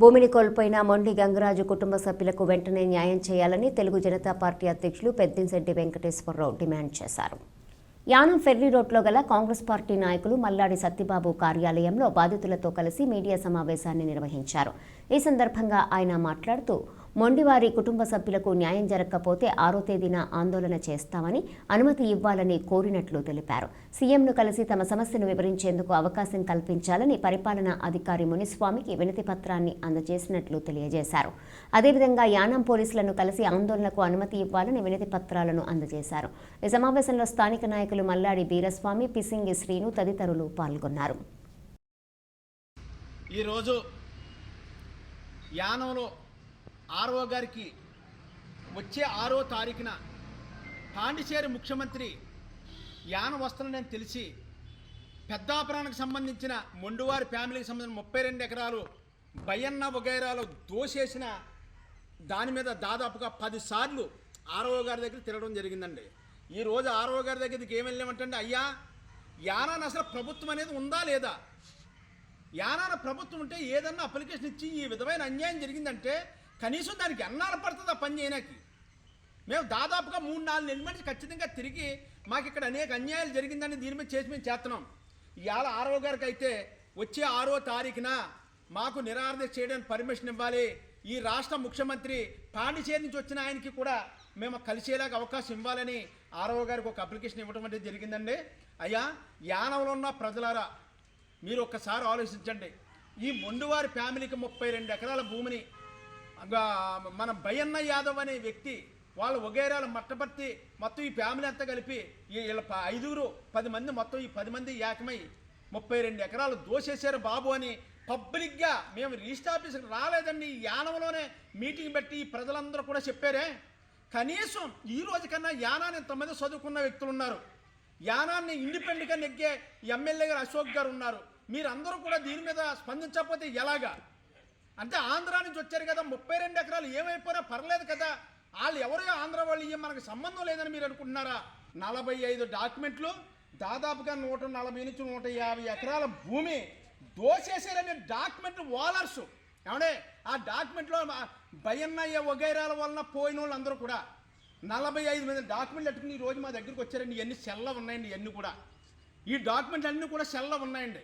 భూమిని కోల్పోయిన మొండి గంగరాజు కుటుంబ సభ్యులకు వెంటనే న్యాయం చేయాలని తెలుగు జనతా పార్టీ అధ్యక్షులు పెద్దింశెట్టి వెంకటేశ్వరరావు డిమాండ్ చేశారు. యానం ఫెర్రీ రోడ్లో గల కాంగ్రెస్ పార్టీ నాయకులు మల్లాడి సత్యబాబు కార్యాలయంలో బాధితులతో కలిసి మీడియా సమావేశాన్ని నిర్వహించారు. ఈ సందర్భంగా ఆయన మాట్లాడుతూ మొండివారి కుటుంబ సభ్యులకు న్యాయం జరగకపోతే ఆరో తేదీన ఆందోళన చేస్తామని అనుమతి ఇవ్వాలని కోరినట్లు తెలిపారు. సీఎంను కలిసి తమ సమస్యను వివరించేందుకు అవకాశం కల్పించాలని పరిపాలనా అధికారి మునిస్వామికి వినతి పత్రాన్ని అందజేసినట్లు తెలియజేశారు. అదేవిధంగా యానం పోలీసులను కలిసి ఆందోళనకు అనుమతి ఇవ్వాలని వినతి పత్రాలను అందజేశారు. ఈ సమావేశంలో స్థానిక నాయకులు మల్లాడి బీరస్వామి పిసింగి శ్రీను తదితరులు పాల్గొన్నారు. ఈరోజు యానంలో ఆర్ఓ గారికి వచ్చే ఆరో తారీఖున పాండిచేరి ముఖ్యమంత్రి యానం వస్తానని తెలిసి పెద్దాపురానికి సంబంధించిన మొండువారి ఫ్యామిలీకి సంబంధించిన ముప్పై రెండు ఎకరాలు బయ్యన్న వగైరాలో దోసేసిన దాని మీద దాదాపుగా పదిసార్లు ఆర్ఓ గారి దగ్గర తిరగడం జరిగిందండి. ఈ రోజు ఆర్ఓ గారి దగ్గరికి ఏం వెళ్ళామంటే అయ్యా యానాన్ని అసలు ప్రభుత్వం అనేది ఉందా లేదా? యానాన ప్రభుత్వం ఉంటే ఏదన్నా అప్లికేషన్ ఇచ్చి ఈ విధమైన అన్యాయం జరిగిందంటే కనీసం దానికి అన్నాలు పడుతుంది ఆ పని చేయడానికి? మేము దాదాపుగా మూడు నాలుగు నెలల నుంచి ఖచ్చితంగా తిరిగి మాకు ఇక్కడ అనేక అన్యాయాలు జరిగిందని దీని మీద చేసి మేము చేస్తున్నాం. ఇవాళ ఆరో గారికి అయితే వచ్చే ఆరో తారీఖున మాకు నిరారణ చేయడానికి పర్మిషన్ ఇవ్వాలి. ఈ రాష్ట్ర ముఖ్యమంత్రి పాండిచేరి నుంచి వచ్చిన ఆయనకి కూడా మేము కలిసేలాగా అవకాశం ఇవ్వాలని ఆరో గారికి ఒక అప్లికేషన్ ఇవ్వడం అనేది జరిగిందండి. అయ్యా యానంలో ఉన్న ప్రజలారా మీరు ఒక్కసారి ఆలోచించండి. ఈ మొండువారి ఫ్యామిలీకి ముప్పై రెండు ఎకరాల భూమిని మన భయన్న యాదవ్ అనే వ్యక్తి వాళ్ళు వగైరాలు మట్టపర్తి మొత్తం ఈ ఫ్యామిలీ అంతా కలిపి వీళ్ళ ప- ఐదుగురు పది మంది మొత్తం ఈ పది మంది ఏకమై ముప్పై రెండు ఎకరాలు దోసేశారు బాబు అని పబ్లిక్గా మేము రిజిస్టర్ ఆఫీస్కి రాలేదండి. ఈ యానంలోనే మీటింగ్ పెట్టి ఈ ప్రజలందరూ కూడా చెప్పారే. కనీసం ఈ రోజు కన్నా యానాన్ని ఇంతమంది చదువుకున్న వ్యక్తులు ఉన్నారు. యానాన్ని ఇండిపెండెంట్గా నెగ్గే ఎమ్మెల్యే గారు అశోక్ గారు ఉన్నారు. మీరందరూ కూడా దీని మీద స్పందించకపోతే ఎలాగా? అంటే ఆంధ్ర నుంచి వచ్చారు కదా ముప్పై రెండు ఎకరాలు ఏమైపోయినా పర్లేదు కదా. వాళ్ళు ఎవరో ఆంధ్ర వాళ్ళు ఇయ్యం మనకు సంబంధం లేదని మీరు అనుకుంటున్నారా? నలభై ఐదు డాక్యుమెంట్లు దాదాపుగా నూట నలభై నుంచి నూట యాభై ఎకరాల భూమి దోచేసారనే డాక్యుమెంట్ వాలర్స్. ఏమంటే ఆ డాక్యుమెంట్లో భయన్నయ్య వగైరాల వలన పోయిన వాళ్ళు అందరూ కూడా నలభై ఐదు మంది డాక్యుమెంట్లు పెట్టుకుని ఈ రోజు మా దగ్గరికి వచ్చారండి. ఇవన్నీ సెల్ల ఉన్నాయండి ఇవన్నీ కూడా. ఈ డాక్యుమెంట్లు అన్నీ కూడా సెల్ల ఉన్నాయండి.